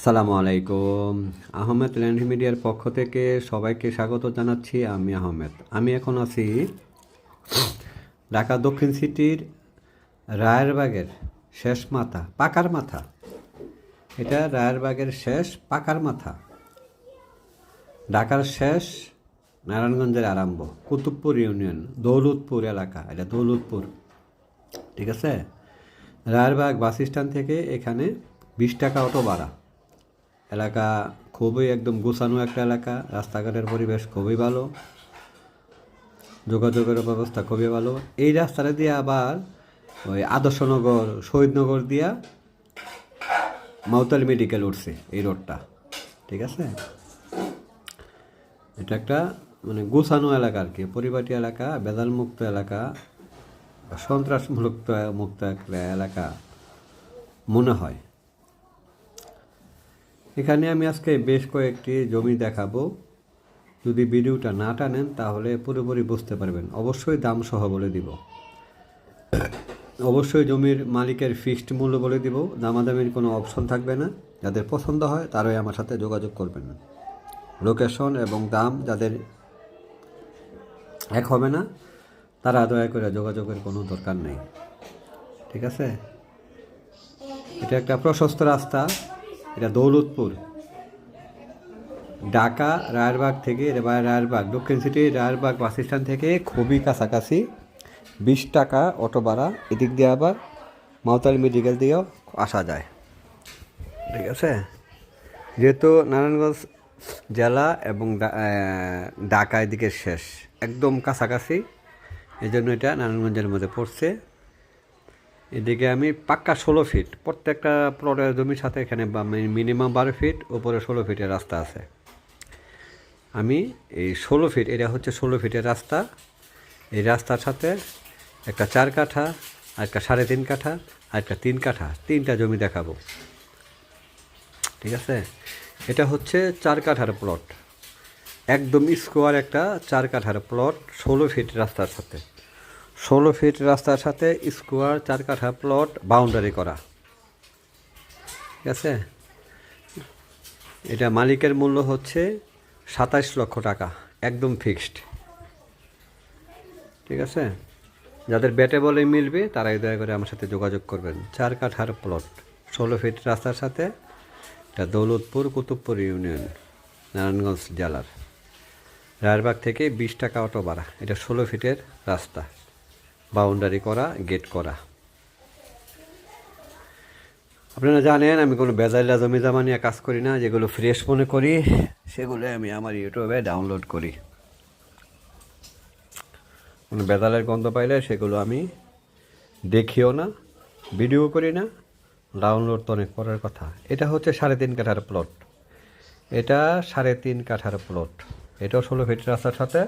আসসালামু আলাইকুম। আহমেদ ল্যান্ড মিডিয়ার পক্ষ থেকে সবাইকে স্বাগত জানাচ্ছি, আমি আহমেদ। আমি এখন আছি ঢাকা দক্ষিণ সিটির রায়েরবাগের শেষ মাথা, পাকার মাথা। এটা রায়েরবাগের শেষ পাকার মাথা। ঢাকার শেষ নারায়ণগঞ্জের আরম্ভ, কুতুবপুর ইউনিয়ন, দৌলতপুর এলাকা, এটা দৌলতপুর। ঠিক আছে? রায়েরবাগ বাস স্ট্যান্ড থেকে এখানে বিশ টাকা অটো ভাড়া। এলাকা খুবই একদম গোছানো একটা এলাকা, রাস্তাঘাটের পরিবেশ খুবই ভালো, যোগাযোগের ব্যবস্থা খুবই ভালো। এই রাস্তাটা দিয়ে আবার ওই আদর্শনগর শহীদনগর দিয়া মাউতাল মেডিকেল উঠছে এই রোডটা, ঠিক আছে? এটা একটা মানে গোছানো এলাকা আর কি, পরিপাটি এলাকা বেদাল মুক্ত এলাকা সন্ত্রাস মুক্ত মুক্ত একটা এলাকা মনে হয়। এখানে আমি আজকে বেশ কয়েকটি জমি দেখাবো। যদি ভিডিওটা না টানেন, তাহলে পুরোপুরি বুঝতে পারবেন। অবশ্যই দাম সহ বলে দিব। অবশ্যই জমির মালিকের ফিক্সড মূল্য বলে দিব। দামাদামির কোনো অপশন থাকবে না। যাদের পছন্দ হয়, তারাই আমার সাথে যোগাযোগ করবেন। লোকেশন এবং দাম যাদের এক হবে না, তারা দয়া করে যোগাযোগের কোনো দরকার নেই। ঠিক আছে? এটা একটা প্রশস্ত রাস্তা। এটা দৌলতপুর। ঢাকা, রায়েরবাগ থেকে রায়েরবাগ, দক্ষিণ সিটি, রায়েরবাগ বাস স্ট্যান্ড থেকে খুবই কাছাকাছি। বিশ টাকা অটো ভাড়া, এদিক দিয়ে আবার মাওতাল মেডিকেল দিয়েও আসা যায়। ঠিক আছে? যেহেতু নারায়ণগঞ্জ জেলা এবং ঢাকা এদিকে শেষ, একদম কাছাকাছি। এই জন্য এটা নারায়ণগঞ্জের মধ্যে পড়ছে। এদিকে আমি পাক্কা ষোলো ফিট প্রত্যেকটা প্লটের জমির সাথে এখানে মিনিমাম বারো ফিট উপরে ষোলো ফিটের রাস্তা আছে। আমি এই ষোলো ফিট এটা হচ্ছে ষোলো ফিটের রাস্তা। এই রাস্তার সাথে একটা চার কাঠা, আর একটা সাড়ে তিন কাঠা, আর একটা তিন কাঠা, তিনটা জমি দেখাবো। ঠিক আছে? এটা হচ্ছে চার কাঠার প্লট একদম স্কোয়ার একটা চার কাঠার প্লট ষোলো ফিট রাস্তার সাথে। ষোলো ফিট রাস্তার সাথে স্কোয়ার, চার কাঠা প্লট বাউন্ডারি করা। ঠিক আছে? এটা মালিকের মূল্য হচ্ছে সাতাশ লক্ষ টাকা, একদম ফিক্সড। ঠিক আছে? যাদের ব্যাটে বলে মিলবে, তারাই দয়া করে আমার সাথে যোগাযোগ করবেন। চার কাঠার প্লট, ষোলো ফিট রাস্তার সাথে, এটা দৌলতপুর কুতুবপুর ইউনিয়ন, নারায়ণগঞ্জ জেলার। রায়েরবাগ থেকে বিশ টাকা অটো ভাড়া, এটা ষোলো ফিটের রাস্তা। বাউন্ডারি করা, গেট করা। আপনারা জানেন, আমি কোনো বেজাইলা জমি জামা নিয়ে কাজ করি না, যেগুলো ফ্রেশ মনে করি, সেগুলো আমি আমার ইউটিউবে ডাউনলোড করি। কোনো বেজালের গন্ধ পাইলে সেগুলো আমি দেখিও না, ভিডিও করি না ডাউনলোড তো অনেক পরের কথা। এটা হচ্ছে সাড়ে তিন কাঠার প্লট এটা সাড়ে তিন কাঠার প্লট এটাও ষোলো ফিট রাস্তার সাথে।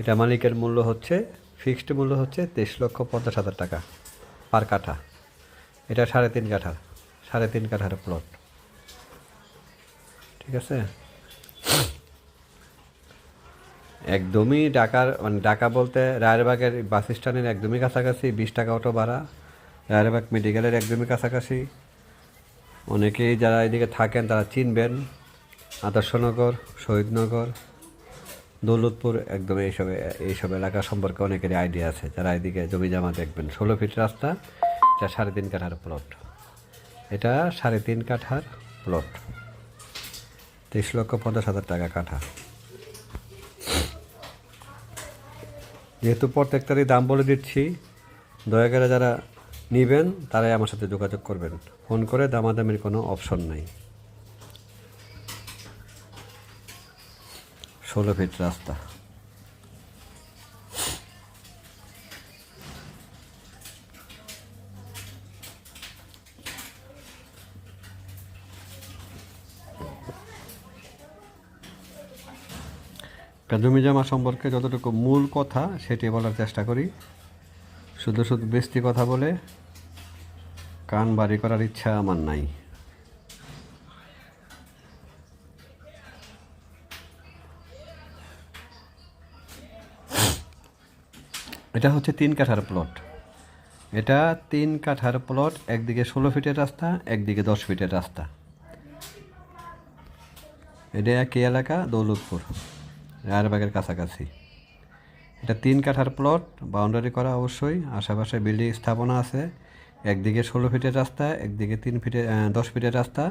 এটা মালিকের মূল্য হচ্ছে ফিক্সড মূল্য হচ্ছে তেইশ লক্ষ পঞ্চাশ হাজার টাকা পার কাঠা। এটা সাড়ে তিন কাঠা, সাড়ে তিন কাঠার প্লট ঠিক আছে? একদমই ঢাকার মানে ঢাকা বলতে রায়েরবাগের বাস স্ট্যান্ডের একদমই কাছাকাছি, বিশ টাকা অটো ভাড়া। রায়েরবাগ মেডিকেলের একদমই কাছাকাছি। অনেকেই যারা এদিকে থাকেন তারা চিনবেন। আদর্শনগর, শহীদনগর দৌলতপুর একদম এইসব এইসব এলাকা সম্পর্কে অনেকেরই আইডিয়া আছে। যারা এদিকে জমি জমা দেখবেন, ষোলো ফিট রাস্তা, এটা সাড়ে তিন কাঠার প্লট এটা সাড়ে তিন কাঠার প্লট তেইশ লক্ষ পঞ্চাশ হাজার টাকা কাঠা। যেহেতু প্রত্যেকটারই দাম বলে দিচ্ছি, দয়া করে যারা নেবেন, তারাই আমার সাথে যোগাযোগ করবেন। ফোন করে দামাদামির কোনো অপশন নাই। ষোলো ফিট রাস্তা। একটা জমি জমা সম্পর্কে যতটুকু মূল কথা, সেটি বলার চেষ্টা করি। শুধু শুধু বেস্তি কথা বলে, কান বাড়ি করার ইচ্ছা আমার নাই। এটা হচ্ছে তিন কাঠার প্লট এটা তিন কাঠার প্লট একদিকে ষোলো ফিটের রাস্তা একদিকে দশ ফিটের রাস্তা। এটা একই এলাকা দৌলতপুর রায়েরবাগের কাছাকাছি। এটা তিন কাঠার প্লট বাউন্ডারি করা অবশ্যই। আশেপাশে বিল্ডিং স্থাপনা আছে। একদিকে ষোলো ফিটের রাস্তা একদিকে তিন আহ, দশ ফিটের রাস্তা।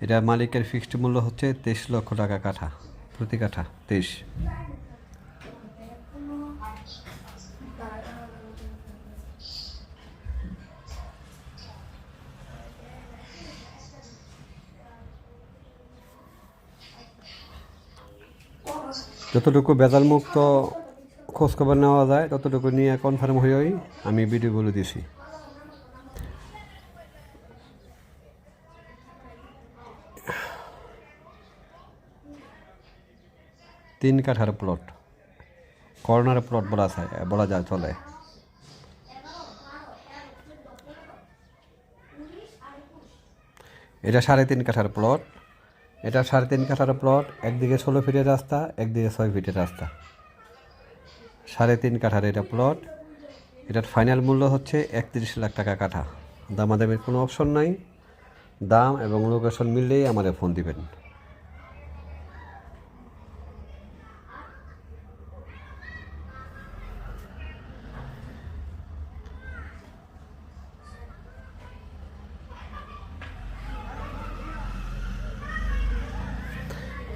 এটা মালিকের ফিক্সড মূল্য হচ্ছে তেইশ লক্ষ টাকা কাঠা প্রতি কাঠা তেইশ। যতটুকু বেজাল মুক্ত খোঁজখবর নেওয়া যায়, ততটুকু নিয়ে কনফার্ম হয়েই আমি ভিডিওগুলো দিছি। তিন কাঠার প্লট কর্নার প্লট বলা যায় বলা যায়, চলে। এটা সাড়ে তিন কাঠার প্লট এটা সাড়ে তিন কাঠার প্লট একদিকে ষোলো ফিটের রাস্তা, একদিকে ছয় ফিটের রাস্তা। সাড়ে তিন কাঠার এটা প্লট এটার ফাইনাল মূল্য হচ্ছে একত্রিশ লাখ টাকা কাঠা। দামাদামের কোনো অপশন নাই। দাম এবং লোকেশন মিললেই আমাদের ফোন দিবেন।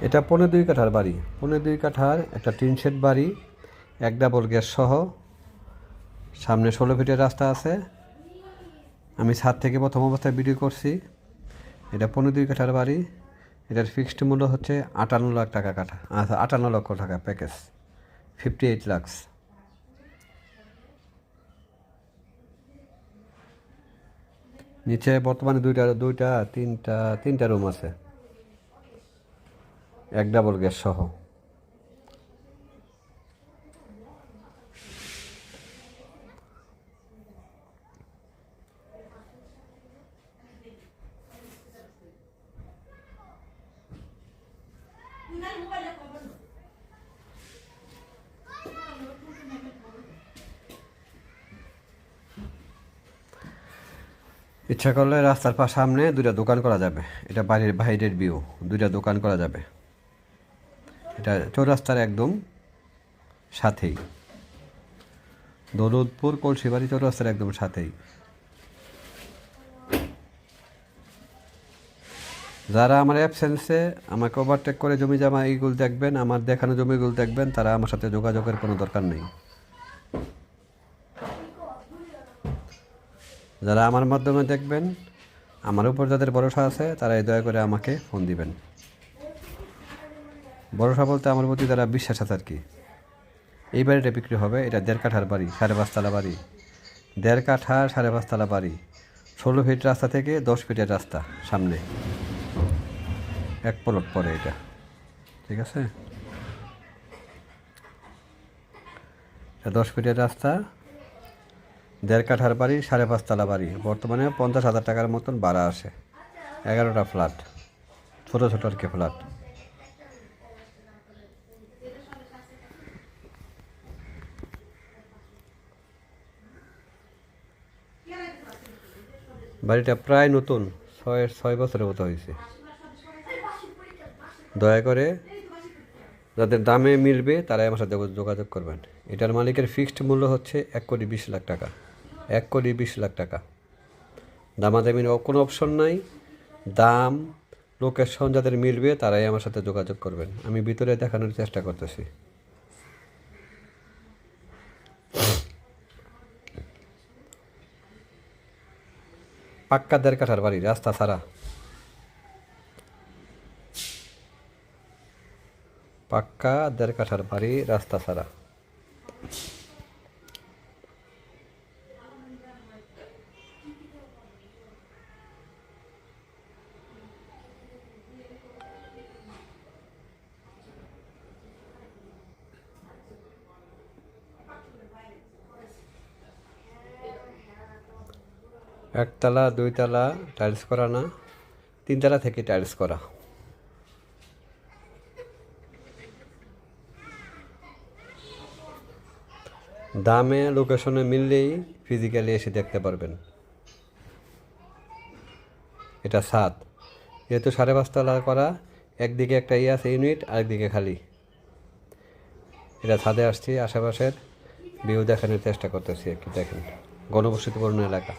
এটা পনেরো দুই কাঠার বাড়ি। পনেরো দুই কাঠার একটা টিন শেড বাড়ি, এক ডাবল গ্যাস সহ। সামনে ষোলো ফিটের রাস্তা আছে। আমি ছাদ থেকে প্রথম অবস্থায় ভিডিও করছি। এটা পনেরো দুই কাঠার বাড়ি। এটার ফিক্সড মূল্য হচ্ছে আটান্ন লাখ টাকা কাঠা আচ্ছা আটান্ন লক্ষ টাকা প্যাকেজ ফিফটি এইট লাখস নিচে বর্তমানে দুইটা দুইটা, তিনটা তিনটা রুম আছে। এক ডাবল গ্যাস সহ। ইচ্ছা করলে রাস্তার পা সামনে দুইটা দোকান করা যাবে। এটা বাড়ির বাইরের ভিউ দুইটা দোকান করা যাবে। এটা চৌরাস্তার একদম সাথেই। দৌলতপুর, কলসিবাড়ি চৌরাস্তার একদম সাথেই। যারা আমার অ্যাবসেন্সে আমাকে ওভারটেক করে জমি জামা এইগুলো দেখবেন, আমার দেখানো জমিগুলো দেখবেন, তারা আমার সাথে যোগাযোগের কোনো দরকার নেই। যারা আমার মাধ্যমে দেখবেন, আমার উপর যাদের ভরসা আছে তারা এই দয়া করে আমাকে ফোন দিবেন। ভরসা বলতে আমার প্রতি তারা বিশ্বাস আছে আর কি। এই বাড়িটা বিক্রি হবে, এটা দেড় কাঠার বাড়ি, সাড়ে পাঁচতলা বাড়ি। দেড় কাঠা, সাড়ে পাঁচতলা বাড়ি। ষোলো ফিট রাস্তা থেকে দশ ফিটের রাস্তা সামনে। এক প্লট পরে এটা। ঠিক আছে? দশ ফিটের রাস্তা। দেড় কাঠার বাড়ি, সাড়ে পাঁচতলা বাড়ি। বর্তমানে পঞ্চাশ হাজার টাকার মতন ভাড়া আসে এগারোটা ফ্ল্যাট। ছোটো ছোটো আর কি ফ্ল্যাট। বাড়িটা প্রায় নতুন, ছয় ছয় বছরের মতো হয়েছে। দয়া করে যাদের দামে মিলবে তারাই আমার সাথে যোগাযোগ করবেন। এটার মালিকের ফিক্সড মূল্য হচ্ছে এক কোটি বিশ লাখ টাকা। এক কোটি বিশ লাখ টাকা। দামাদামির কোনো অপশন নাই। দাম, লোকেশন যাদের মিলবে তারাই আমার সাথে যোগাযোগ করবেন। আমি ভিতরে দেখানোর চেষ্টা করতেছি। পাক্কা দেড় কাঠার বাড়ি রাস্তা ছাড়া। পাক্কা দেড় কাঠার বাড়ি রাস্তা ছাড়া। একতলা, দুইতলা টাইলস করা না, তিনতলা থেকে টাইলস করা। দামে লোকেশনে মিললেই ফিজিক্যালি এসে দেখতে পারবেন। এটা সাত। যেহেতু সাড়ে পাঁচতলা করা, একদিকে একটা ইয়ে আছে ইউনিট আরেকদিকে খালি। এটা ছাদে আসছি, আশেপাশের। ভিউ দেখানোর চেষ্টা করতেছি কি দেখেন। গণবসতিপূর্ণ এলাকা।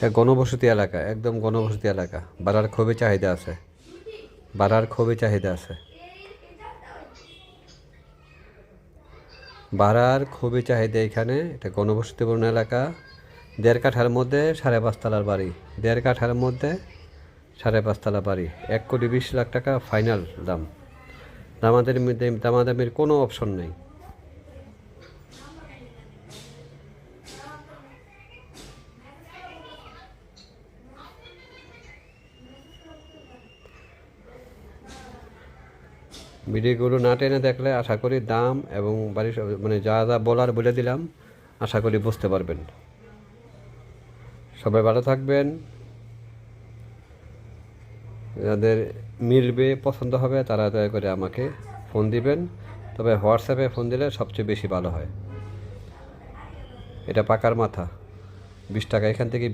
এটা গণবসতি এলাকা, একদম গণবসতি এলাকা। বাড়ার খুবই চাহিদা আছে। বাড়ার খুবই চাহিদা আছে। বাড়ার খুবই চাহিদা এখানে, এটা গণবসতিপূর্ণ এলাকা। দেড় কাঠার মধ্যে সাড়ে পাঁচতলার বাড়ি। দেড় কাঠার মধ্যে সাড়ে পাঁচতলা বাড়ি। এক কোটি বিশ লাখ টাকা ফাইনাল দাম। দামাদের দামাদামির কোনো অপশন নেই। ভিডিওগুলো না টেনে দেখলে আশা করি দাম এবং বাড়ির মানে যা যা বলার বলে দিলাম, আশা করি বুঝতে পারবেন। সবাই ভালো থাকবেন। যাদের মিলবে, পছন্দ হবে, তারা দয়া করে আমাকে ফোন দিবেন। তবে হোয়াটসঅ্যাপে ফোন দিলে সবচেয়ে বেশি ভালো হয়। এটা পাকার মাথা। বিশ টাকা এখান থেকে